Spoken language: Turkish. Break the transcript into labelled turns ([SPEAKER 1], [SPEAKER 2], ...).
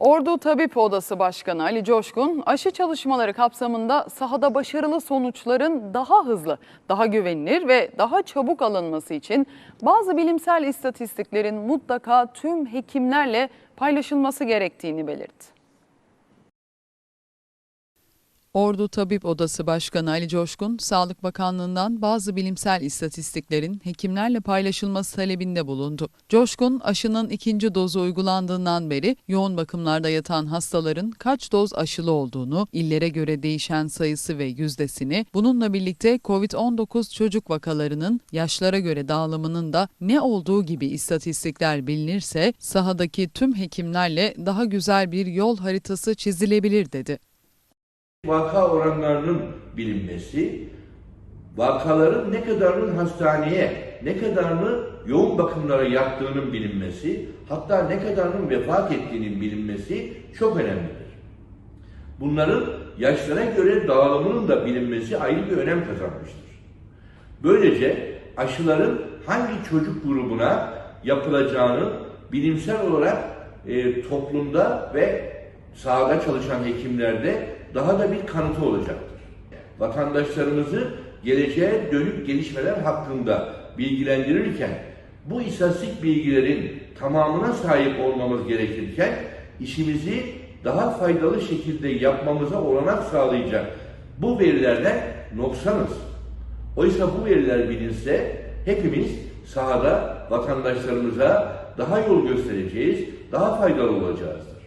[SPEAKER 1] Ordu Tabip Odası Başkanı Ali Coşkun, aşı çalışmaları kapsamında sahada başarılı sonuçların daha hızlı, daha güvenilir ve daha çabuk alınması için bazı bilimsel istatistiklerin mutlaka tüm hekimlerle paylaşılması gerektiğini belirtti. Ordu Tabip Odası Başkanı Ali Coşkun, Sağlık Bakanlığı'ndan bazı bilimsel istatistiklerin hekimlerle paylaşılması talebinde bulundu. Coşkun, aşının ikinci dozu uygulandığından beri yoğun bakımlarda yatan hastaların kaç doz aşılı olduğunu, illere göre değişen sayısı ve yüzdesini, bununla birlikte COVID-19 çocuk vakalarının yaşlara göre dağılımının da ne olduğu gibi istatistikler bilinirse, sahadaki tüm hekimlerle daha güzel bir yol haritası çizilebilir dedi.
[SPEAKER 2] Vaka oranlarının bilinmesi, vakaların ne kadarının hastaneye, ne kadarını yoğun bakımlara yattığının bilinmesi, hatta ne kadarının vefat ettiğinin bilinmesi çok önemlidir. Bunların yaşlara göre dağılımının da bilinmesi ayrı bir önem kazanmıştır. Böylece aşıların hangi çocuk grubuna yapılacağını bilimsel olarak e, toplumda ve sahada çalışan hekimlerde daha da bir kanıtı olacaktır. Vatandaşlarımızı geleceğe dönük gelişmeler hakkında bilgilendirirken bu istatistik bilgilerin tamamına sahip olmamız gerekirken işimizi daha faydalı şekilde yapmamıza olanak sağlayacak bu verilerden noksanız. Oysa bu veriler bilinse hepimiz sahada vatandaşlarımıza daha yol göstereceğiz, daha faydalı olacağız.